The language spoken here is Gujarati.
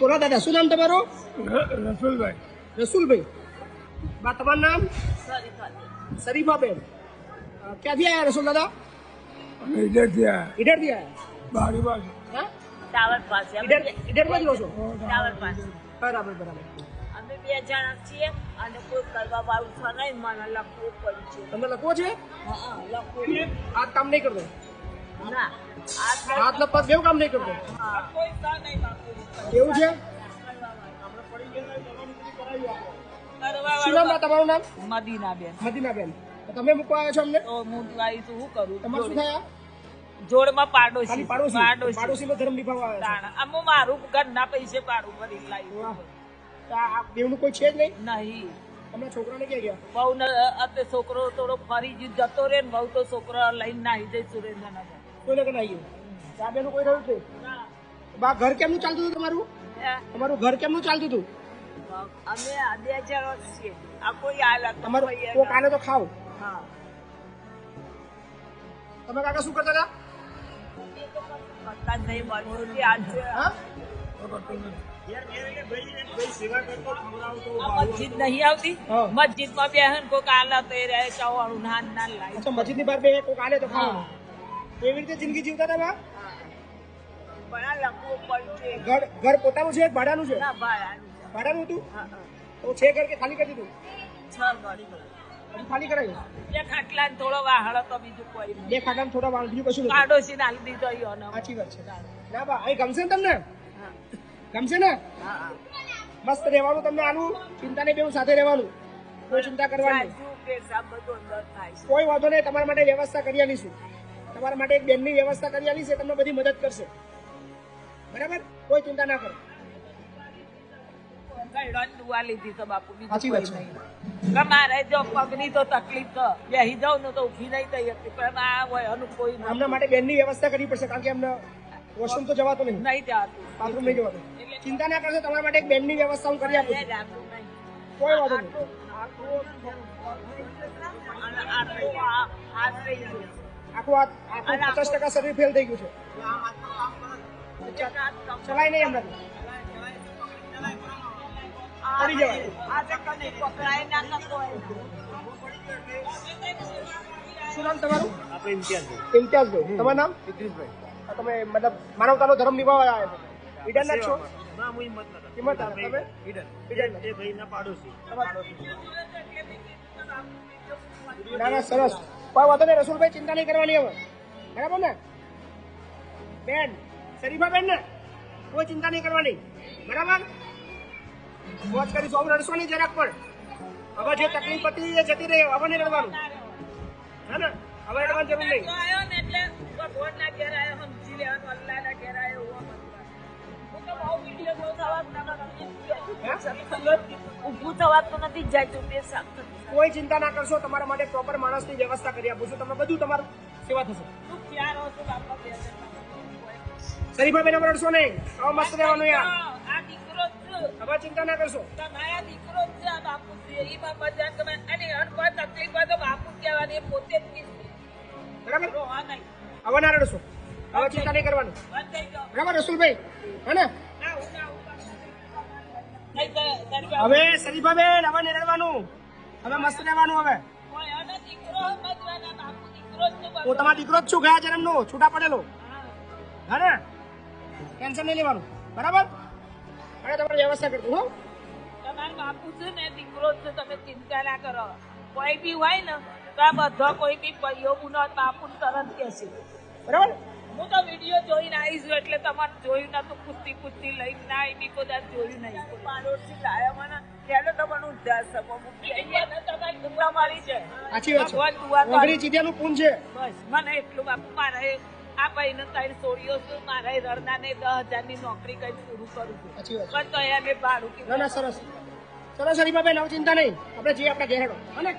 બોલો દાદા શું નામ તમારું રસુલભાઈ રસુલભાઈ બા તમારું નામ શરીફાબેન અ, ક્યાંથી આવ્યા રસુલ દાદા અમે ઇધરથી આવ્યા ઈડરથી આવ્યા બારી બાજુ હા ટાવર પાસે અમે ઈડર ઈડરમાં જ રહો છો ટાવર પાસે બરાબર બરાબર અમે બે જણા છીએ અને કોઈ કરવા વાળું છે નહીં મને લખવું પડ્યું છે તમને લખવો છે હા લખવું આ કામ નહીં કરતો ના આ તો- હાથ ને પગ બેવું કામ નહીં કરતો હા. કોઈ છે નહીં બાપુ. એવું છે? શું નામ તમારું નામ? મદીનાબેન. મદીનાબેન. તમે મૂકવા આવ્યા છો અમને? તો હું આવી તો શું કરું તમારું શું થયા જોડમાં પાડોશી. પાડોશી? પાડોશી. પાડોશીનો ધર્મ નિભાવવા આવ્યા આમ મારું ઘરના પૈસે પાડું ભરી છો લાવી વાહ. તો આ બેવનું કોઈ છે જ નહીં? નહીં. હમણાં છોકરાને ક્યાં ગયા? બહુ ને અત્યારે છોકરો થોડો ફરી જ જતો રે ને બહુ તો છોકરો લઈને નાહી જાય સુરેન્દ્રનગર કોઈ કે આવી ગયું કોઈ રહ્યું બા ઘર કેમનું ચાલતું હતું તમારું હે? તમારું ઘર કેમનું ચાલતું હતું અમે આ બે જણા જ છીએ આ કોઈ આલા તો તમારું કોઈ કોક આને તો ખાવ હા તમે કાકા શું કરતા હતા એ તો કશું કરતા જ નહીં મળતું છે આજે હા આ મસ્જિદ નહીં આવતી હા. મસ્જિદમાં બેહન કોક આલા તો એ રહે ચવાણું નાન નાન લાવી અચ્છા મસ્જિદની બહાર બે કોક આને તો ખાવ એવી રીતે જિંદગી જીવતા હતા પણ લખવું પડ્યું ઘર ઘર પોતાનું છે ભાડાનું છે? ના ભાડાનું ભાડાનું હતું. તો છે ઘર કે ખાલી કરી દીધું? છ ઘર. ખાલી કરાયું? બે ખાટલા થોડો વાહડો તો બીજું કોઈ બે ખાટલા થોડા વાહળ બીજું કશું પાડોશી નાલી દીધો સાચી વાત છે. ના બા અહીં ગમશે ને તમને? હા. ગમશે ને. મસ્ત રહેવાનું તમને આનું? ચિંતા નહીં બેવું સાથે રહેવાનું. કોઈ ચિંતા કરવાની કોઈ વાંધો નહીં તમારા માટે વ્યવસ્થા કરી આવીશું તમારા માટે એક બેનની વ્યવસ્થા કરી આવીશ એ તમને બધી મદદ કરશે. બરાબર? કોઈ ચિંતા ના કરો. મારે જો પગની તો તકલીફ તો બેહી જાઉં ને તો ઊભી નહીં થઈ હતી પણ આ હોય એનું કોઈ નહીં. માટે બેનની વ્યવસ્થા કરવી પડશે કારણ કે એમને વોશરૂમ તો જવાતો નહીં. નહીં જવાતું. બાથરૂમ નહીં જવાતું. ચિંતા ના કરશો તમારા માટે એક બેનની વ્યવસ્થા હું કરી આપું. કોઈ વાંધો નહીં. આખું આખું પચાસ ટકા શરીર ફેલ થઈ ગયું છે. ચલાય નહીં એમનાથી પડી જવાય. આ તો કદી પકડાય ના નતો હોય. શું નામ તમારું ઇમ્તિયાઝભાઈ તમારું નામ હા, તમે મતલબ માનવતાનો ધર્મ નિભાવવા આવ્યા છો. ઈડનના જ છો? હિંમત. તમે? ના ના સરસ. કોઈ વાતો નહીં રસુલભાઈ ચિંતા નહીં કરવાની હવે. બરાબર ને? બેન. શરીફા બેન ને કોઈ ચિંતા નહીં કરવાની. બરાબર? વોચ કરી સૌ રડશો નહીં જરાક પણ. હવે જે તકલીફ હતી એ જતી રહી હવે નહીં રડવાનું. હે ને? હવે રડવાની જરૂર નહીં? ઊભું થવાતું નથી જાય. કોઈ ચિંતા ના કરશો તમારા માટે પ્રોપર માણસની વ્યવસ્થા કરી આપું છું. તમે બધું તમારું સેવા થશે. તું ક્યાં રહો છો. બાપા બે જણ? શરીફા બેન હવે રડશો નહીં આવો મસ્ત રહેવાનું યાર હવે ચિંતા ના કરશો બરાબર? હવે ના રડશો. હવે ચિંતા નહીં કરવાનું. બરાબર રસુલભાઈ? હે ને? ના, ના, ના. હવે શરીફા બેન હવે નહીં રડવાનું. હવે મસ્ત રહેવાનું હવે. હું. તમારો દીકરો જ છું ગયા જન્મનો છૂટા પડેલો. હે ને? ટેન્શન નહીં લેવાનું. બરાબર? અને તમારી વ્યવસ્થા કરતું હો. તમારા બાપુ છે ને દીકરો છે તમે ચિંતા ના કરો. કોઈ બી હોય ને તો આ બધો કોઈ બી ભાઈઓ ગુનો બાપુ તરત કહેશે. બરાબર? હું તો વીડિયો જોઈને આવીશું એટલે તમારે જોયું ના તો કુસ્તી કુસ્તી લઈને ના આવી બી કદાચ જોયું નહીં. પાડોશી લાયા મને ત્યારે તો મને ઉદ્ધાર શકો ને તમારી દુઆ મારી છે. ભગવાન દુઆ ઓગળી ચીડિયાનું પૂન છે. બસ મને એટલું બાપુ મારે આ એને ત્રણ છોડીઓ છું મારે રડનાને દસ હજારની નોકરી કઈ પૂરું કરું છું. પણ તો એને ભાડું કીધું. ના સરસ. સરસ શરીફા બેન હવે ચિંતા નહીં. આપણે જઈએ આપણા ઘેરડો હેડો હે ને